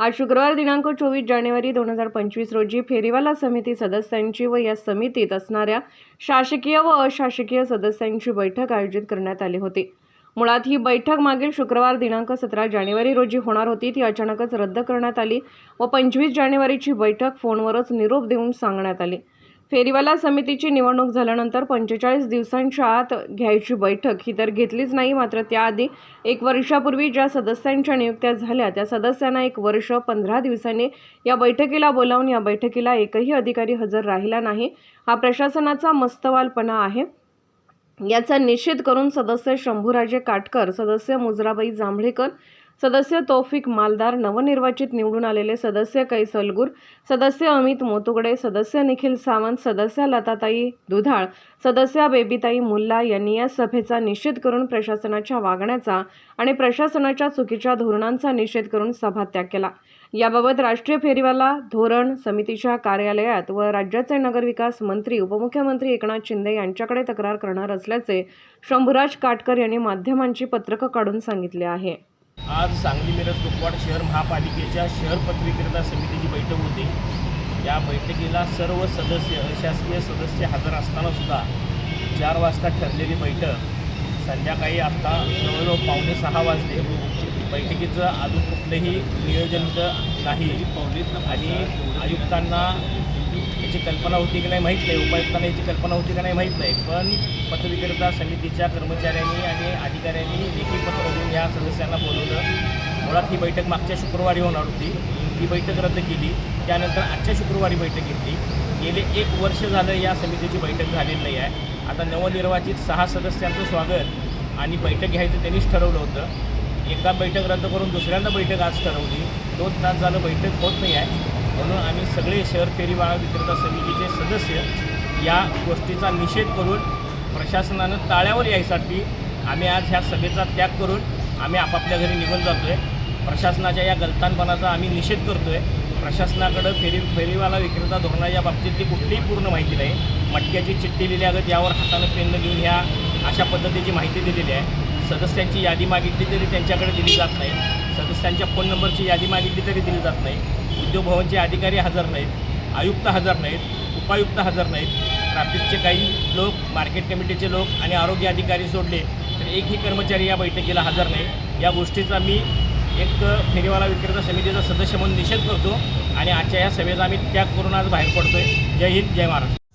आज शुक्रवार दिनांक चोवीस जानेवारी दोन हजार पंचवीस रोजी फेरीवाला समिती सदस्यांची व या समितीत असणाऱ्या शासकीय व अशासकीय सदस्यांची बैठक आयोजित करण्यात आली होती. मुळात ही बैठक मागील शुक्रवार दिनांक सतरा जानेवारी रोजी होणार होती. ती अचानकच रद्द करण्यात आली व पंचवीस जानेवारीची बैठक फोनवरच निरोप देऊन सांगण्यात आली. फेरीवाला समितीची निवडणूक झाल्यानंतर पंचेचाळीस दिवसांच्या आत घ्यायची बैठक ही तर घेतलीच नाही मात्र त्याआधी एक वर्षापूर्वी ज्या सदस्यांच्या नियुक्त्या झाल्या त्या सदस्यांना एक वर्ष पंधरा दिवसांनी या बैठकीला बोलावून या बैठकीला एकही अधिकारी हजर राहिला नाही. हा प्रशासनाचा मस्तवालपणा आहे. याचा निषेध करून सदस्य शंभूराजे काटकर सदस्य मुजराबाई जांभळेकर सदस्य तौफिक मालदार नवनिर्वाचित निवडून आलेले सदस्य कैस अलगूर सदस्य अमित मोतुगडे सदस्य निखिल सावंत सदस्य लताताई दुधाळ सदस्य बेबीताई मुल्ला यांनी या सभेचा निषेध करून प्रशासनाच्या वागण्याचा आणि प्रशासनाच्या चुकीच्या धोरणांचा निषेध करून सभात्याग केला. याबाबत राष्ट्रीय फेरीवाला धोरण समितीच्या कार्यालयात व राज्याचे नगरविकास मंत्री उपमुख्यमंत्री एकनाथ शिंदे यांच्याकडे तक्रार करणार असल्याचे शंभूराज काटकर यांनी माध्यमांची पत्रकं काढून सांगितले आहे. आज सांगली मिरज कुपवाड शहर महापालिकेच्या शहर पत्रविक्रेता समितीची बैठक होती. या बैठकीला सर्व सदस्य अशासकीय सदस्य हजर असतानासुद्धा चार वाजता ठरलेली बैठक संध्याकाळी आता जवळजवळ पावणे सहा वाजले. बैठकीचं अजून कुठलंही नियोजन नाही. आणि आयुक्तांना याची कल्पना होती की नाही माहीत नाही उपायुक्तांना याची कल्पना होती की नाही माहीत नाही. पण पथविक्रेता समितीच्या कर्मचाऱ्यांनी आणि अधिकाऱ्यांनी लेखी पत्र देऊन या सदस्यांना बोलवलं. मुळात ही बैठक मागच्या शुक्रवारी होणार होती. ही बैठक रद्द केली. त्यानंतर आजच्या शुक्रवारी बैठक घेतली. गेले एक वर्ष झालं या समितीची बैठक झालेली नाही आहे. आता नवनिर्वाचित सहा सदस्यांचं स्वागत आणि बैठक घ्यायचं त्यांनीच ठरवलं होतं. एका बैठक रद्द करून दुसऱ्यांदा बैठक आज ठरवली. दोन तास झालं बैठक होत नाही आहे. म्हणून आम्ही सगळे शहर फेरीवाळा विक्रेता समितीचे सदस्य या गोष्टीचा निषेध करून प्रशासनानं ताळ्यावर यायसाठी आम्ही आज ह्या सभेचा त्याग करून आम्ही आपापल्या घरी निघून जातो आहे प्रशासनाच्या या गलतानपणाचा आम्ही निषेध करतो आहे प्रशासनाकडं फेरी फेरीवाला विक्रेता धोरणाच्या बाबतीतली कुठलीही पूर्ण माहिती नाही. मटक्याची चिठ्ठी लिहिल्यागत यावर हातानं पेन घेऊन ह्या अशा पद्धतीची माहिती दिलेली आहे. सदस्यांची यादी मागितली तरी त्यांच्याकडे दिली जात नाही. सदस्यांच्या फोन नंबरची यादी मागितली तरी दिली जात नाही. उद्योग भवनचे अधिकारी हजर नाहीत आयुक्त हजर नाहीत उपायुक्त हजर नाहीत. ट्रॅफिकचे काही लोक मार्केट कमिटीचे लोक आणि आरोग्य अधिकारी सोडले तर एकही कर्मचारी या बैठकीला हजर नाही. या गोष्टीचा मी एक फेरीवाला विक्रेता समितीचा सदस्य म्हणून निषेध करतो आणि आजच्या या सभेचा आम्ही त्याग करून आज बाहेर पडतो आहे जय हिंद जय महाराष्ट्र.